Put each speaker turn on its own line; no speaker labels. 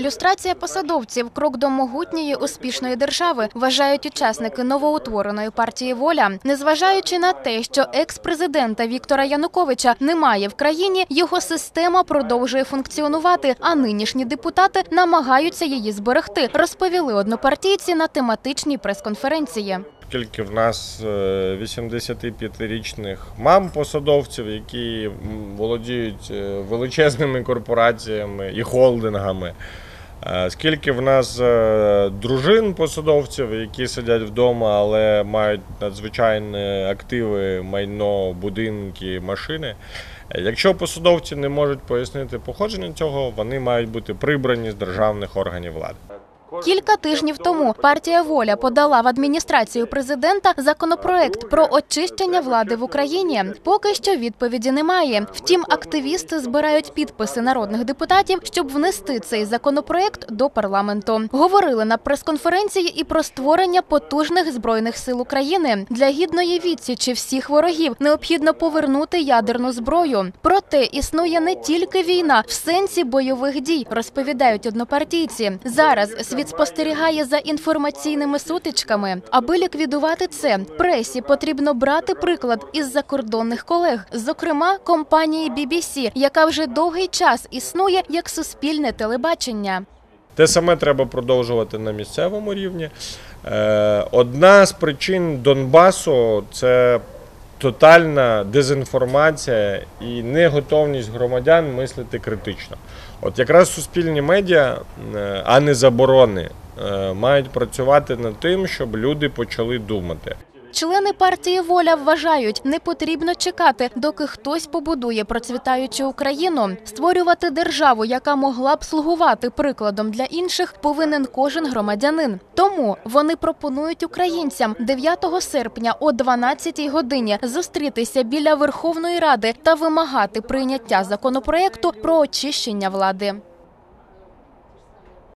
Люстрація посадовців крок до могутньої успішної держави вважають учасники новоутвореної партії Воля. Незважаючи на те, що екс-президента Віктора Януковича немає в країні, його система продовжує функціонувати. А нинішні депутати намагаються її зберегти. Розповіли однопартійці на тематичній прес-конференції.
Оскільки в нас е, 85-річних мам посадовців, які володіють е, величезними корпораціями і холдингами. Е, Скільки в нас е, дружин посадовців, які сидять вдома, але мають надзвичайні активи, майно, будинки, машини. Якщо посадовці не можуть пояснити походження цього, вони мають бути прибрані з державних органів влади.
Кілька тижнів тому партія Воля подала в адміністрацію президента законопроект про очищення влади в Україні. Поки що відповіді немає. Втім, активісти збирають підписи народних депутатів, щоб внести цей законопроект до парламенту. Говорили на прес-конференції і про створення потужних збройних сил України для гідної відсічі всіх ворогів. Необхідно повернути ядерну зброю. Проте існує не тільки війна в сенсі бойових дій, розповідають однопартійці. Зараз світ спостерігає за інформаційними сутичками. Аби ліквідувати це, пресі потрібно брати приклад із закордонних колег, зокрема компанії BBC, яка вже довгий час існує як суспільне телебачення.
Те саме треба продовжувати на місцевому рівні. Е, Одна з причин Донбасу це тотальна дезінформація і неготовність громадян мислити критично. От якраз суспільні медіа, е, а не заборони, е, мають працювати над тим, щоб люди почали думати.
Члени партії Воля вважають, не потрібно чекати, доки хтось побудує процвітаючу Україну. Створювати державу, яка могла б слугувати прикладом для інших, повинен кожен громадянин. Тому вони пропонують українцям 9 серпня о 12 годині зустрітися біля Верховної Ради та вимагати прийняття законопроекту про очищення влади.